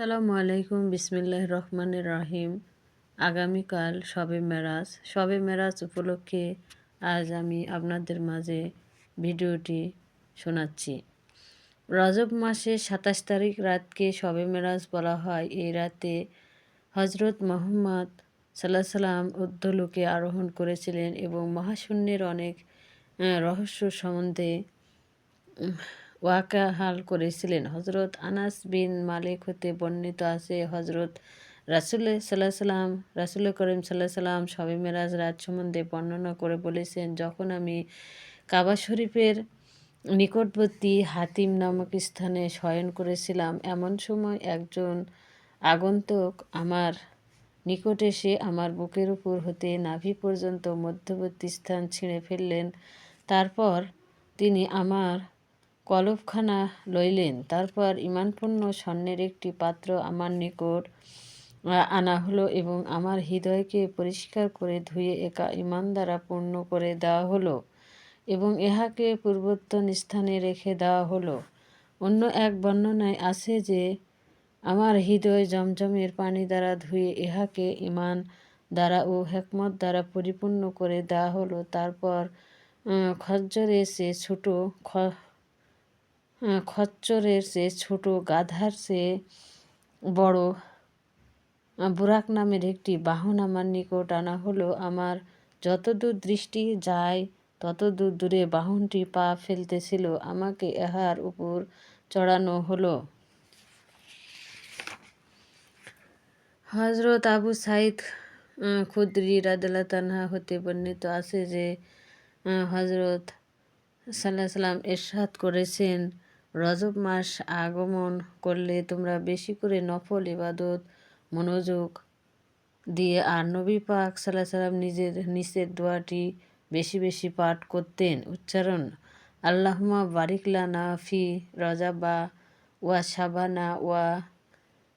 সালামু আলাইকুম বিসমিল্লাহ রহমানের রহিম। আগামীকাল সবে মেরাজ। সবে মেরাজ উপলক্ষে আজ আমি আপনাদের মাঝে ভিডিওটি শোনাচ্ছি। রজব মাসের সাতাশ তারিখ রাতকে শবে মেরাজ বলা হয়। এই রাতে হজরত মোহাম্মদ সাল্লাহ সাল্লাম উদ্ধলোকে আরোহণ করেছিলেন এবং মহাশূন্যের অনেক রহস্য সম্বন্ধে ওয়াকাহাল করেছিলেন। হজরত আনাস বিন মালিক হতে বর্ণিত আছে হজরত রাসুল সাল্লাহ সাল্লাম রাসুল করিম সাল্লাহ সাল্লাম সবে মেরাজ রাত সম্বন্ধে বর্ণনা করে বলেছেন, যখন আমি কাবা শরীফের নিকটবর্তী হাতিম নামক স্থানে শয়ন করেছিলাম, এমন সময় একজন আগন্তুক আমার নিকট এসে আমার বুকের উপর হতে নাভি পর্যন্ত মধ্যবর্তী স্থান ছিঁড়ে ফেললেন। তারপর তিনি আমার কলবখানা লইলেন। তারপর ইমানপূর্ণ স্বর্ণের একটি পাত্র আমার নিকট আনা হলো এবং আমার হৃদয়কে পরিষ্কার করে ধুয়ে একা ইমান দ্বারা পূর্ণ করে দেওয়া হলো এবং ইহাকে পূর্বোত্তন স্থানে রেখে দেওয়া হলো। অন্য এক বর্ণনায় আছে যে, আমার হৃদয় জমজমের পানি দ্বারা ধুয়ে ইহাকে ইমান দ্বারা ও হেকমত দ্বারা পরিপূর্ণ করে দেওয়া হলো। তারপর খজ্জরে সে ছোটো খচ্চরের সে ছোট গাধার সে বড় বুরাক নামের একটি বাহন আমার নিকট আনা হলো। আমার যতদূর দৃষ্টি যায়, ততদূর দূরে বাহনটি পা ফেলতেছিল। আমাকে ইহার উপর চড়ানো হলো। হজরত আবু সাইদ খুদ্রি রাদুল্লাহ তানহা হতে বর্ণিত আছে যে হজরত সাল্লাহ সাল্লাম এরশাদ করেছেন। রজব মাস আগমন করলে তোমরা বেশি করে নফল ইবাদত, মনোযোগ দিয়ে আর নবী পাক সাল্লাহ সাল্লাম নিজের নিচের দোয়াটি বেশি বেশি পাঠ করতেন। উচ্চারণ আল্লাহমা বারিকলানা ফি রজাবা ওয়া সাবানা ওয়া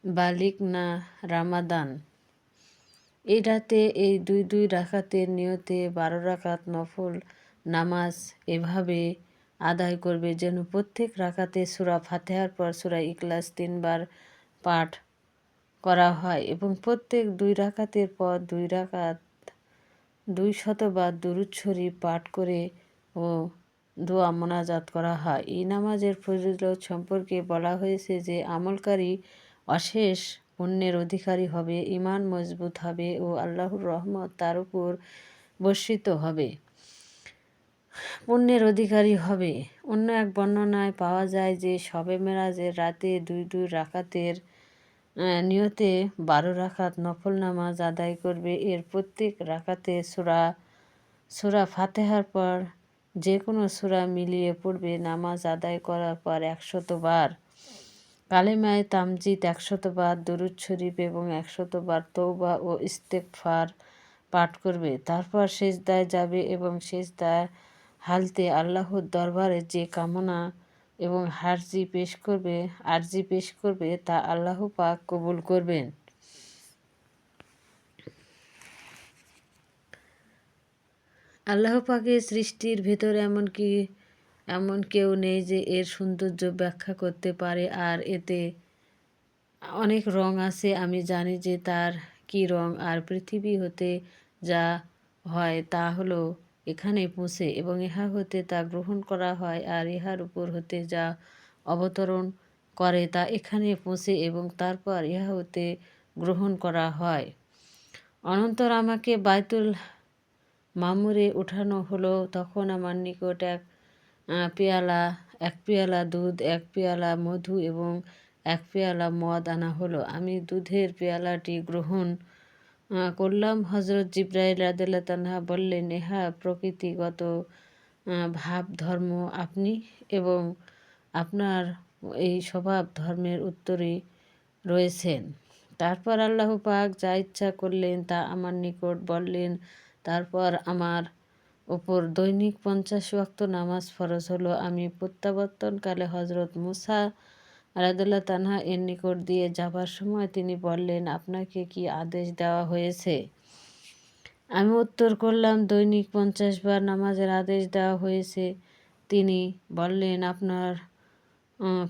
বালিকনা রামাদান। এই রাতে এই দুই দুই রাখাতের নিয়তে বারো রাখাত নফল নামাজ এভাবে আদায় করবে যেন প্রত্যেক রাখাতে সুরা ফাতেহার পর সুরা ইকলাস তিনবার পাঠ করা হয় এবং প্রত্যেক দুই রাকাতের পর দুই রাকাত, দুই শতবার দুরুদ শরীফ পাঠ করে ও দোয়া মোনাজাত করা হয়। এই নামাজের ফজিলত সম্পর্কে বলা হয়েছে যে আমলকারী অশেষ পুণ্যের অধিকারী হবে ইমান মজবুত হবে ও আল্লাহর রহমত তার উপর বর্ষিত হবে। পুণ্যের অধিকারী হবে। অন্য এক বর্ণনায় পাওয়া যায় যে শবে মেরাজের রাতে দুই দুই রাকাতের নিয়তে বারো রাখাত নফল নামাজ আদায় করবে। এর প্রত্যেক রাকাতে সুরা সুরা ফাতেহার পর যে কোনো সুরা মিলিয়ে পড়বে নামাজ আদায় করার পর একশতবার কালেমায় তামজিদ একশতবার দরুদ শরীফ এবং একশতবার তৌবা ও ইস্তেকফার পাঠ করবে। তারপর শেষদায় যাবে এবং শেষদায় হালতে আল্লাহর দরবারে যে কামনা এবং হারজি পেশ করবে, আরজি পেশ করবে, তা আল্লাহ পাক কবুল করবেন। আল্লাহ পাকের সৃষ্টির ভেতরে এমনকি এমন কেউ নেই যে এর সৌন্দর্য ব্যাখ্যা করতে পারে, আর এতে অনেক রং আছে। আমি জানি যে তার কি রং, আর পৃথিবী হতে যা হয় তা হলো এখানে পৌঁছে এবং ইহা হতে তা গ্রহণ করা হয় আর ইহার উপর হতে যা অবতরণ করে তা এখানে পৌঁছে এবং তারপর ইহা হতে গ্রহণ করা হয়। অনন্তর আমাকে বায়তুল মামুরে উঠানো হলো। তখন আমার নিকট এক পেয়ালা এক পেয়ালা দুধ, এক পেয়ালা মধু এবং এক পেয়ালা মদ আনা হলো। আমি দুধের পেয়ালাটি গ্রহণ করলাম। হজরত জিব্রাইল রাদিল্লা তানহা বললেন ইহা প্রকৃতিগত ভাব, ধর্ম আপনি এবং আপনার এই স্বভাব ধর্মের উত্তরে রয়েছেন। তারপর আল্লাহ পাক যা ইচ্ছা করলেন তা আমার নিকট বললেন। তারপর আমার ওপর দৈনিক পঞ্চাশ ওয়াক্ত নামাজ ফরজ হলো। আমি প্রত্যাবর্তনকালে হজরত মুসা আলাদুল্লাহ তানহা এর নিকট দিয়ে যাবার সময় তিনি বললেন, আপনাকে কি আদেশ দেওয়া হয়েছে? আমি উত্তর করলাম, দৈনিক পঞ্চাশ বার নামাজের আদেশ দেওয়া হয়েছে। তিনি বললেন, আপনার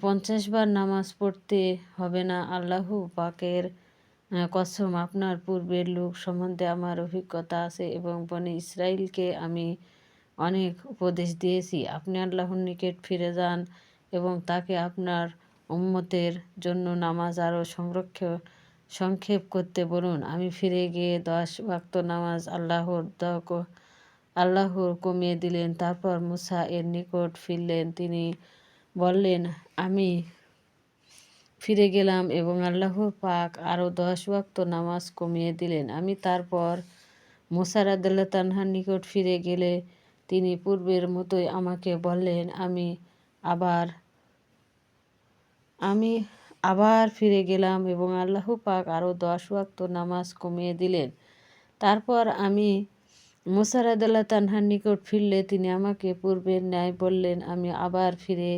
পঞ্চাশ বার নামাজ পড়তে হবে না, আল্লাহ পাকের কসম, আপনার পূর্বের লোক সম্বন্ধে আমার অভিজ্ঞতা আছে এবং বনি ইসরায়েলকে আমি অনেক উপদেশ দিয়েছি। আপনি আল্লাহর নিকট ফিরে যান এবং তাকে আপনার উম্মতের জন্য নামাজ আরও সংরক্ষণ সংক্ষেপ করতে বলুন। আমি ফিরে গিয়ে দশ ওয়াক্ত নামাজ আল্লাহর আল্লাহর কমিয়ে দিলেন। তারপর মুসা এর নিকট ফিরলেন। তিনি বললেন, আমি ফিরে গেলাম এবং আল্লাহ পাক আরও দশ ওয়াক্ত নামাজ কমিয়ে দিলেন। আমি তারপর মুসারাদুল্লাহ তানহার নিকট ফিরে গেলে তিনি পূর্বের মতোই আমাকে বললেন, আমি আবার আমি আবার ফিরে গেলাম এবং আল্লাহ পাক আরও দশ ওয়াক্ত নামাজ কমিয়ে দিলেন। তারপর আমি মোসারাদুল্লাহ তানহার নিকট ফিরলে তিনি আমাকে পূর্বের ন্যায় বললেন, আমি আবার ফিরে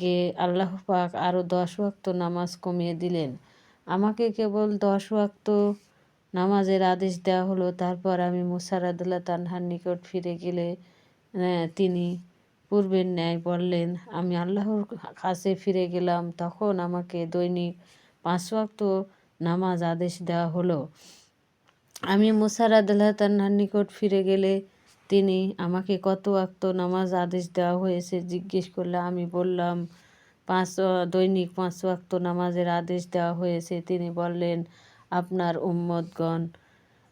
গিয়ে আল্লাহ পাক আরও দশ ওয়াক্ত নামাজ কমিয়ে দিলেন। আমাকে কেবল দশ ওয়াক্ত নামাজের আদেশ দেওয়া হলো। তারপর আমি মুসারাদুল্লাহ তানহার নিকট ফিরে গেলে তিনি পূর্বের ন্যায় বললেন, আমি আল্লাহর কাছে ফিরে গেলাম, তখন আমাকে দৈনিক পাঁচ ওয়াক্ত নামাজ আদেশ দেওয়া হলো। আমি মুসারাদুল্লাহ তানহার নিকট ফিরে গেলে তিনি আমাকে কত আক্ত নামাজ আদেশ দেওয়া হয়েছে জিজ্ঞেস করলে আমি বললাম, পাঁচ দৈনিক পাঁচ ওয়াক্ত নামাজের আদেশ দেওয়া হয়েছে। তিনি বললেন, আপনার উম্মদগণ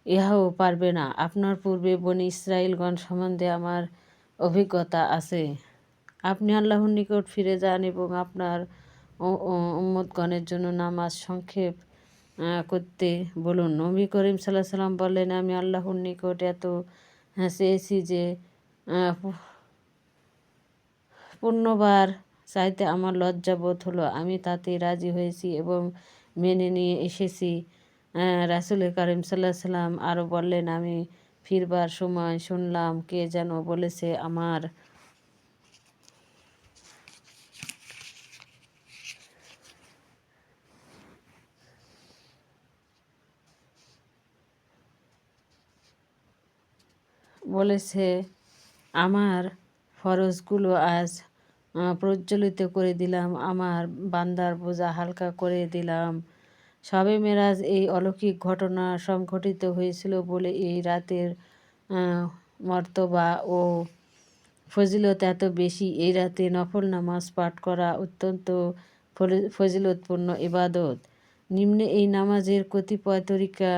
ইহাও পারবে না। আপনার পূর্বে বনি ইসরায়েলগণ সম্বন্ধে আমার অভিজ্ঞতা আছে। আপনি আল্লাহর নিকট ফিরে যান এবং আপনার উম্মদগণের জন্য নামাজ সংক্ষেপ করতে বলুন। নবী করিম সাল্লাহ সাল্লাম বললেন, আমি আল্লাহর নিকট এত চেয়েছি যে পূর্ণবার চাইতে আমার লজ্জাবোধ হলো। আমি তাতে রাজি হয়েছি এবং মেনে নিয়ে এসেছি। রাসুল করিম সাল্লাহ সাল্লাম আরও বললেন, আমি ফিরবার সময় শুনলাম কে যেন বলেছে আমার বলেছে আমার ফরজগুলো আজ প্রজ্বলিত করে দিলাম, আমার বান্দার বোঝা হালকা করে দিলাম। সবে মেরাজ এই অলৌকিক ঘটনা সংঘটিত হয়েছিল বলে এই রাতের মর্তবা ও ফজিলত এত বেশি, এই রাতে নফল নামাজ পাঠ করা অত্যন্ত ফজিলতপূর্ণ ইবাদত। নিম্নে এই নামাজের কতিপয় তরিকা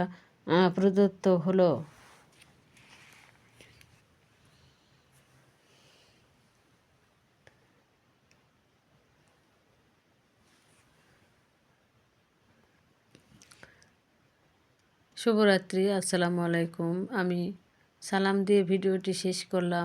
প্রদত্ত হলো শুভরাত্রি আসসালামু আলাইকুম। আমি সালাম দিয়ে ভিডিওটি শেষ করলাম।